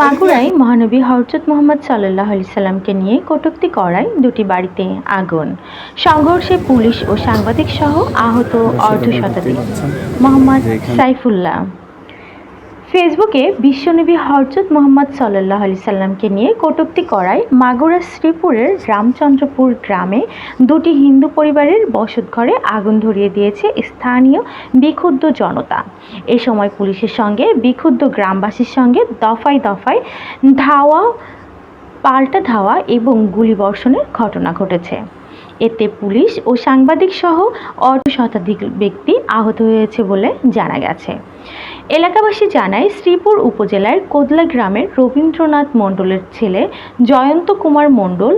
মাগুরায় মহানবী হরজত মোহাম্মদ সাল্লাহ আলি সাল্লামকে নিয়ে কটুক্তি করায় দুটি বাড়িতে আগুন। সংঘর্ষে পুলিশ ও সাংবাদিক সহ আহত অর্ধশতাধিক মোহাম্মদ সাইফুল্লাহ। ফেসবুকে বিশ্বনবী হরজত মোহাম্মদ সাল্লাহ আলি সাল্লামকে নিয়ে কটূক্তি করায় মাগুরা শ্রীপুরের রামচন্দ্রপুর গ্রামে দুটি হিন্দু পরিবারের বসতঘরে আগুন ধরিয়ে দিয়েছে স্থানীয় বিক্ষুব্ধ জনতা। এ সময় পুলিশের সঙ্গে বিক্ষুব্ধ গ্রামবাসীর সঙ্গে দফায় দফায় ধাওয়া, পাল্টা ধাওয়া এবং গুলিবর্ষণের ঘটনা ঘটেছে। এতে পুলিশ ও সাংবাদিক সহ অর্ধ শতাধিক ব্যক্তি আহত হয়েছে বলে জানা গেছে। এলাকাবাসী জানায়, শ্রীপুর উপজেলার কোদলা গ্রামের রবীন্দ্রনাথ মণ্ডলের ছেলে জয়ন্ত কুমার মণ্ডল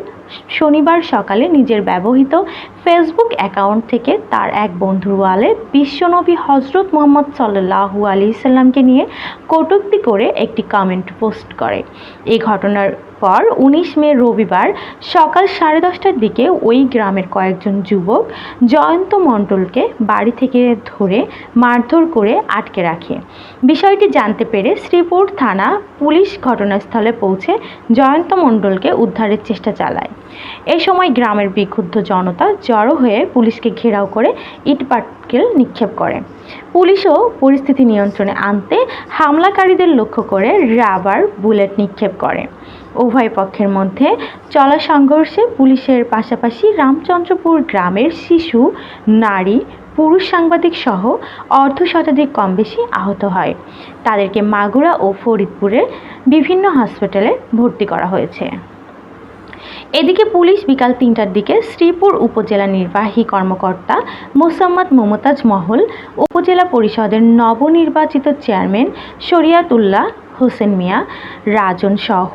শনিবার সকালে নিজের ব্যবহৃত ফেসবুক অ্যাকাউন্ট থেকে তার এক বন্ধুর ওয়ালে বিশ্বনবী হজরত মোহাম্মদ সাল্লাহু আলি সাল্লামকে নিয়ে কটূক্তি করে একটি কমেন্ট পোস্ট করে। এই ঘটনার পর উনিশ মে রবিবার সকাল সাড়ে দশটার দিকে ওই গ্রামের কয়েকজন যুবক জয়ন্ত মণ্ডলকে বাড়ি থেকে ধরে মারধর করে আটকে রাখে। বিষয়টি জানতে পেরে শ্রীপুর থানা পুলিশ ঘটনাস্থলে পৌঁছে জয়ন্ত মণ্ডলকে উদ্ধারের চেষ্টা চালায়। এই সময় গ্রামের বিক্ষুব্ধ জনতা জড়ো হয়ে পুলিশকে ঘেরাও করে ইটপাটকেল নিক্ষেপ করে। পুলিশও পরিস্থিতি নিয়ন্ত্রণে আনতে হামলাকারীদের লক্ষ্য করে রাবার বুলেট নিক্ষেপ করে। উভয় পক্ষের মধ্যে চলা সংঘর্ষে পুলিশের পাশাপাশি রামচন্দ্রপুর গ্রামের শিশু, নারী, পুরুষ সাংবাদিক সহ অর্ধ শতাধিক কম বেশি আহত হয়। তাদেরকে মাগুরা ও ফরিদপুরের বিভিন্ন হসপিটালে ভর্তি করা হয়েছে। এদিকে পুলিশ বিকাল তিনটার দিকে শ্রীপুর উপজেলা নির্বাহী কর্মকর্তা মোসাম্মদ মমতাজ মহল, উপজেলা পরিষদের নবনির্বাচিত চেয়ারম্যান শরিয়াতুল্লাহ হোসেন মিয়া, রাজন সহ।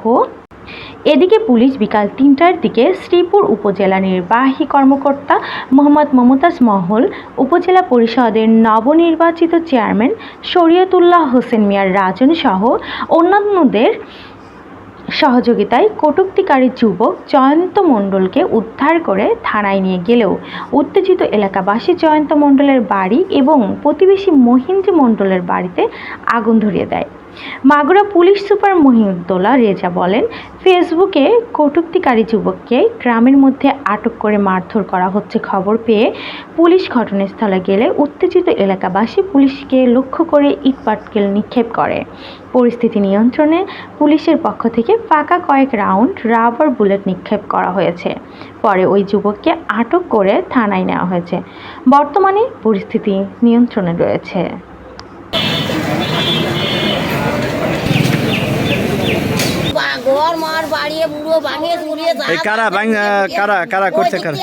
এদিকে পুলিশ বিকাল তিনটার দিকে শ্রীপুর উপজেলা নির্বাহী কর্মকর্তা মোহাম্মদ মমতাজ মহল, উপজেলা পরিষদের নবনির্বাচিত চেয়ারম্যান শরিয়তুল্লাহ হোসেন মিয়ার রাজন সহ অন্যান্যদের সহযোগিতায় কটুক্তিকারী যুবক জয়ন্ত মণ্ডলকে উদ্ধার করে থানায় নিয়ে গেলেও উত্তেজিত এলাকাবাসী জয়ন্ত মণ্ডলের বাড়ি এবং প্রতিবেশী মহিন্দ্র মণ্ডলের বাড়িতে আগুন ধরিয়ে দেয়। মাগুরা পুলিশ সুপার মহিউদ্দোলা রেজা বলেন, ফেসবুকে কটূক্তিকারী যুবককে গ্রামের মধ্যে আটক করে মারধর করা হচ্ছে খবর পেয়ে পুলিশ ঘটনাস্থলে গেলে উত্তেজিত এলাকাবাসী পুলিশকে লক্ষ্য করে ইটপাটকেল নিক্ষেপ করে। পরিস্থিতি নিয়ন্ত্রণে পুলিশের পক্ষ থেকে ফাঁকা কয়েক রাউন্ড রাবার বুলেট নিক্ষেপ করা হয়েছে। পরে ওই যুবককে আটক করে থানায় নেওয়া হয়েছে। বর্তমানে পরিস্থিতি নিয়ন্ত্রণে রয়েছে বা- ঘর মার বাড়িয়ে বুড়ো ভাঙিয়ে চুরিয়ে এই কারা ভাঙ- কারা- কারা করছে ওই দিক কারা?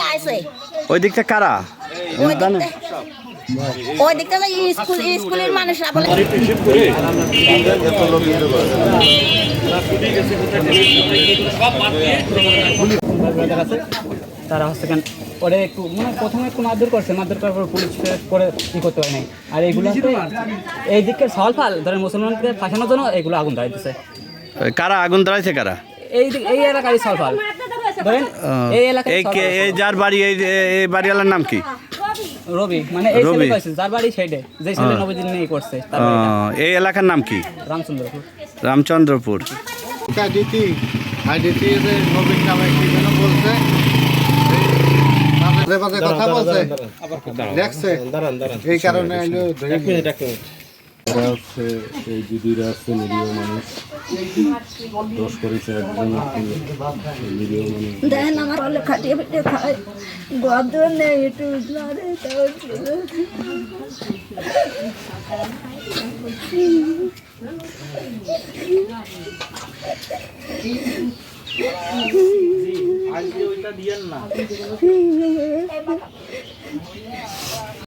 ওই দিকটা কারা ওই দিকটা স্কুল স্কুলের মানুষরা বলে আছে তারা হচ্ছে কেন? পরে একটু মানে প্রথমে একটু মারধর করছে মারধর করার পর পুলিশ করে ই করতে পারে নাই। আর এইগুলো এই দিকের সল ফাল ধরেন মুসলমানকে ফাঁসানোর জন্য এগুলো আগুন ধরাই দিচ্ছে কারা আগুন ধরাইছে কারা? এই এলাকায় এই যার বাড়ি এই বাড়িওয়ালার নাম কি? রবি মানে এই ছেলে কইছে যার বাড়ি সেইডে। যে ছেলে নবীদিন নিয়ে করছে তার ও, বাড়িটা। এই এলাকার নাম কি? রামচন্দ্রপুর। রামচন্দ্রপুর। আইডিটি আইডিটি যে নবীন নামে কি যেন বলছে মাঝে মাঝে কথা বলছে। দেখছে। এই কারণে। এরা হচ্ছে এই দিদিরা হচ্ছে নিরীহ মানুষ। দোষ করেছে একজন নিরীহ মানুষ। দেখেন আমার অলে খাটিয়ে পিটিয়ে খায় গদ্র নেই একটু উজলারে তাও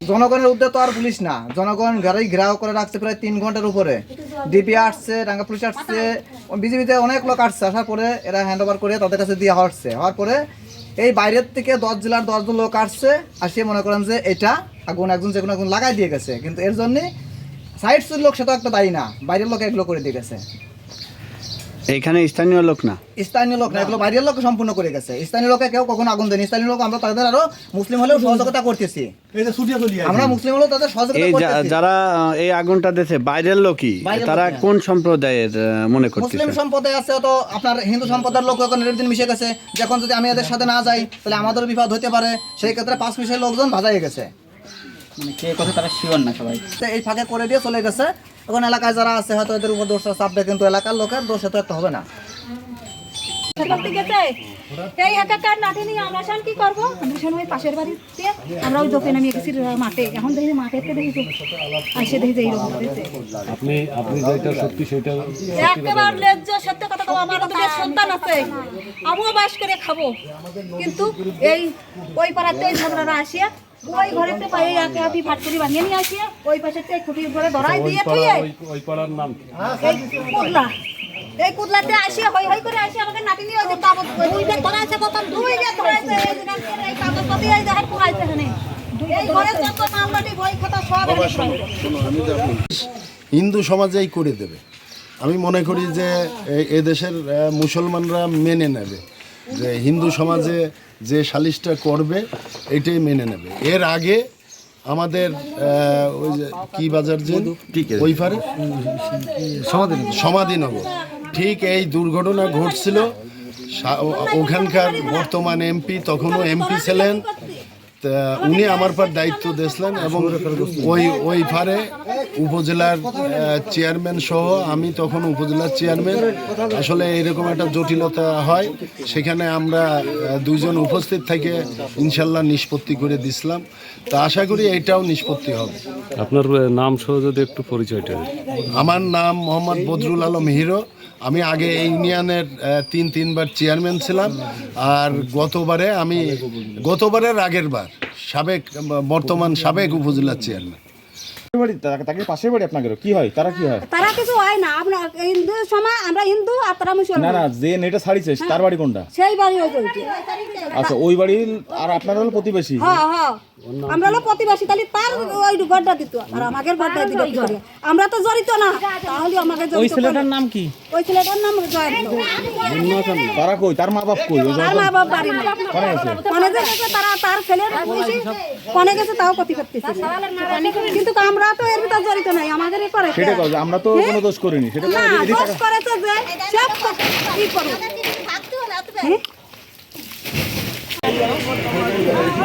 জনগণের উদ্যোগ তো আর পুলিশ না। জনগণ ঘরে ঘেরাও করে রাখছে প্রায় তিন ঘণ্টার উপরে। ডিপি আসছে, রাঙ্গা পুলিশ আসছে, বিজেপিতে অনেক লোক আসছে। আসার পরে এরা হ্যান্ড ওভার করে তাদের কাছে দিয়ে হচ্ছে হওয়ার পরে এই বাইরের থেকে দশ জেলার দশজন লোক আসছে আসিয়ে মনে করেন যে এটা আগুন, একজন যে কোনো আগুন লাগাই দিয়ে গেছে। কিন্তু এর জন্যে সাইড লোক সেটা একটা দায়ী না। বাইরের লোক এগুলো করে দিয়ে গেছে। এইখানে স্থানীয় লোক না। স্থানীয় লোক না এগুলো বাইরের লোক সম্পূর্ণ করে গেছে। স্থানীয় লোকে কেউ কখনো আগুন দেয়নি। স্থানীয় লোক আমরা তাদের আরও মুসলিম হলেও সহযোগিতা করতেছি। আমরা মুসলিম হলেও তাদের সহযোগিতা করতেছি। যারা এই আগুনটা দিয়েছে বাইরের লোকই তারা। কোন সম্প্রদায়ের মনে মনে মুসলিম সম্প্রদায় আছে তো আপনার হিন্দু সম্প্রদায়ের লোক এখন এর দিন মিশে গেছে। যখন যদি আমি এদের সাথে না যাই তাহলে আমাদের বিপদ হতে পারে। সেই ক্ষেত্রে পাঁচ মিশের লোকজন ভাজাই গেছে। মানে কে কথা তারা শিওর না সবাই। এই ফাঁকে করে দিয়ে চলে গেছে। এখন এলাকায় যারা আছে হয়তো এদের উপর দোষটা চাপবে কিন্তু এলাকার লোকের দোষ তো একটা হবে না। এই একাকার লাঠি নিয়ে আমরা সব কি করব? আমরা সব ওই পাশের বাড়িতে আমরা ওই দোকানে নিয়ে গেছি মাঠে। এখন দেখি দেখি আসে দেখি আপনি আপনি যেটা সত্যি সেটা একেবারে লেজ্জ সত্য কথা কব আমার সন্তান আছে। আমিও বাস করে খাব। কিন্তু এই ওই পাড়াতে ঝগড়ারা আসিয়া ওই ঘরেতে পাই একে আপনি ভাটকুড়ি বানিয়ে নিয়ে আসিয়া ওই পাশে খুঁটির ঘরে ধরাই দিয়ে থুয়ে ওই ওই পাড়ার নাম কুদলা এই কুদলাতে আসিয়া হই হই করে আসিয়া আমাকে নাটি নিয়ে ওই যে কাগজ ওই দুইটা ধরাইছে বোতল দুইটা ধরাইছে এই যে এই কাগজ পাতি এই দেখেন পুরাইছে এখানে। এই ঘরে যত মালবাটি বই খাতা সব এনে হিন্দু সমাজেই করে দেবে। আমি মনে করি যে এ- এদেশের মুসলমানরা মেনে নেবে। যে হিন্দু সমাজে যে সালিশটা করবে এটাই মেনে নেবে। এর আগে আমাদের ওই যে কি বাজার যে? ওই পারে সমাধিনগর ঠিক এই দুর্ঘটনা ঘটছিল। ওখানকার বর্তমান এমপি তখনও এমপি ছিলেন। উনি আমার পর দায়িত্ব দিয়েছিলেন এবং ওই ওই ফারে উপজেলার চেয়ারম্যান সহ আমি তখন উপজেলার চেয়ারম্যান আসলে এরকম একটা জটিলতা হয় সেখানে আমরা দুইজন উপস্থিত থেকে ইনশাল্লাহ নিষ্পত্তি করে দিছিলাম তা আশা করি এটাও নিষ্পত্তি হবে। আপনার নাম সহ যদি একটু পরিচয়টা। আমার নাম মোহাম্মদ বদরুল আলম হিরো আমি আগে এই ইউনিয়নের তিন তিনবার চেয়ারম্যান ছিলাম আর গতবারে আমি গতবারের আগের বার সাবেক বর্তমান সাবেক উপজেলার চেয়ারম্যান। বাড়ি তাকে পাশের বাড়ি কি হয়? তারা কি হয়? তারা কিছু হয় না আপনার হিন্দু আমরা হিন্দু আর তারা না মুসলমান। না যে নেটা ছাড়িছে তার বাড়ি কোনটা? সেই বাড়ি ওই আচ্ছা ওই বাড়ির আর আপনার হলো প্রতিবেশী? হ্যাঁ হ্যাঁ। আমরা হলো প্রতিবাসী তাহলে তার ওই গড়টা দিত আর আমাকে গড়টা দিত আমরা তো জড়িত না তাহলে আমাকে ওই ছেলেটার নাম কি? ওই ছেলেটার নাম জয়ন্ত। তারা কই? তার মা বাপ কই? তার মা বাপ বাড়ি না কনে যে গেছে তারা তার ছেলের পুলিশে কনে গেছে তাও ক্ষতি করতেছে। কিন্তু আমরা তো এর ভিতর জড়িত নাই আমাদের এ করে সেটা কর আমরা তো কোনো দোষ করিনি সেটা দোষ করেছে যে সব কি করব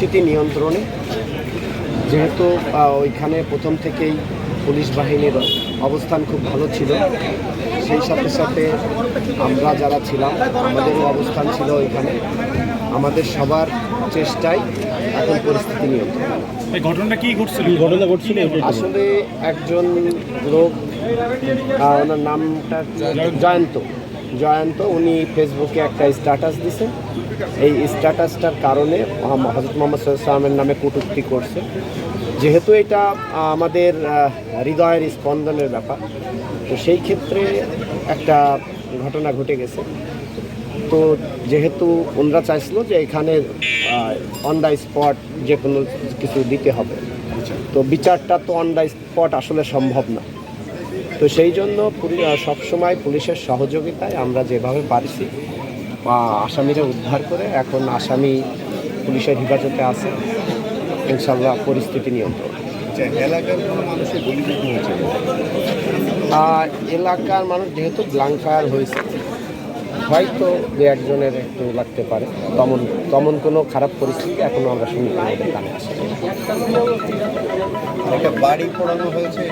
পরিস্থিতি নিয়ন্ত্রণে যেহেতু ওইখানে প্রথম থেকেই পুলিশ বাহিনীর অবস্থান খুব ভালো ছিল। সেই সাথে সাথে আমরা যারা ছিলাম আমাদেরও অবস্থান ছিল ওইখানে। আমাদের সবার চেষ্টায় এখন পরিস্থিতি নিয়ন্ত্রণ। ঘটনাটা কি ঘটছিল? ঘটনা ঘটছিল আসলে একজন লোক ওনার নামটা জয়ন্ত। জয়ন্ত, উনি ফেসবুকে একটা স্ট্যাটাস দিছে। এই স্ট্যাটাসটার কারণে হজরত মোহাম্মদ সাল্লামের নামে কটূক্তি করছে। যেহেতু এটা আমাদের হৃদয়ের স্পন্দনের ব্যাপার, তো সেই ক্ষেত্রে একটা ঘটনা ঘটে গেছে। তো যেহেতু ওনারা চাইছিল যে এখানে অন দ্য স্পট যে কোনো কিছু দিতে হবে। তো বিচারটা তো অন দ্য স্পট আসলে সম্ভব না। তো সেই জন্য সবসময় পুলিশের সহযোগিতায় আমরা যেভাবে পারছি বা আসামিরা উদ্ধার করে এখন আসামি পুলিশের হেফাজতে আছে। ইনশাল্লাহ পরিস্থিতি নিয়ন্ত্রণ। এলাকার আর এলাকার মানুষ যেহেতু ব্লাঙ্কার হয়েছে হয়তো দু একজনের একটু লাগতে পারে। তেমন তেমন কোনো খারাপ পরিস্থিতি এখনও আমরা শুনি আমাদের কানে আসে বাড়ি পোড়ানো হয়েছে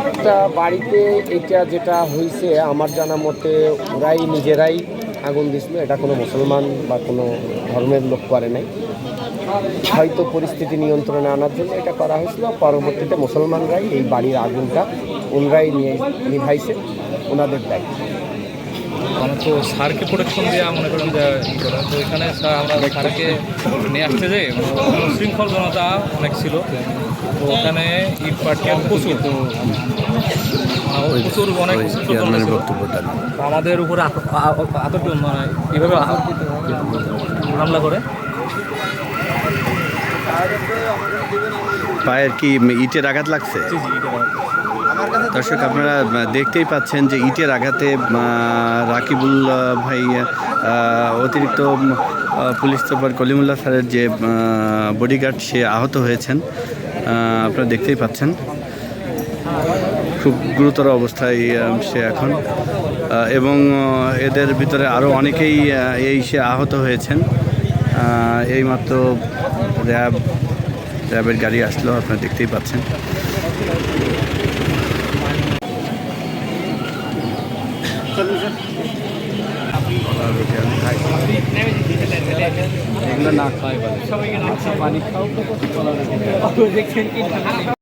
একটা বাড়িতে এটা যেটা হয়েছে আমার জানা মতে ওরাই নিজেরাই আগুন দিছিল এটা কোনো মুসলমান বা কোনো ধর্মের লোক করে নাই। হয়তো পরিস্থিতি নিয়ন্ত্রণে আনার জন্য এটা করা হয়েছিল। পরবর্তীতে মুসলমানরাই এই বাড়ির আগুনটা ওনরাই নিয়ে নিভাইছে, ওনাদের দায়িত্ব। আমরা তো সারকে প্রোটেকশন দেওয়া মনে করেন যে ই করা। তো এখানে স্যার আমরা সারকে নিয়ে আসতে যে শৃঙ্খল জনতা অনেক ছিল। তো ওখানে ইট পাটকেল প্রচুর। তো প্রচুর অনেক আমাদের উপরে আতঙ্ক মানে এইভাবে আ- হামলা করে। পায়ের কি ইটের আঘাত লাগছে। দর্শক, আপনারা দেখতেই পাচ্ছেন যে ইটের আঘাতে রাকিবুল ভাই অতিরিক্ত পুলিশ সুপার কলিমুল্লাহ স্যারের যে বডিগার্ড সে আহত হয়েছেন। আপনারা দেখতেই পাচ্ছেন। খুব গুরুতর অবস্থায় সে এখন। এবং এদের ভিতরে আরও অনেকেই এই সে আহত হয়েছেন। এইমাত্র র্যাব, র্যাবের গাড়ি আসলো, আপনারা দেখতেই পাচ্ছেন। এগুলো না খাওয়াই ভালো। পানি খাও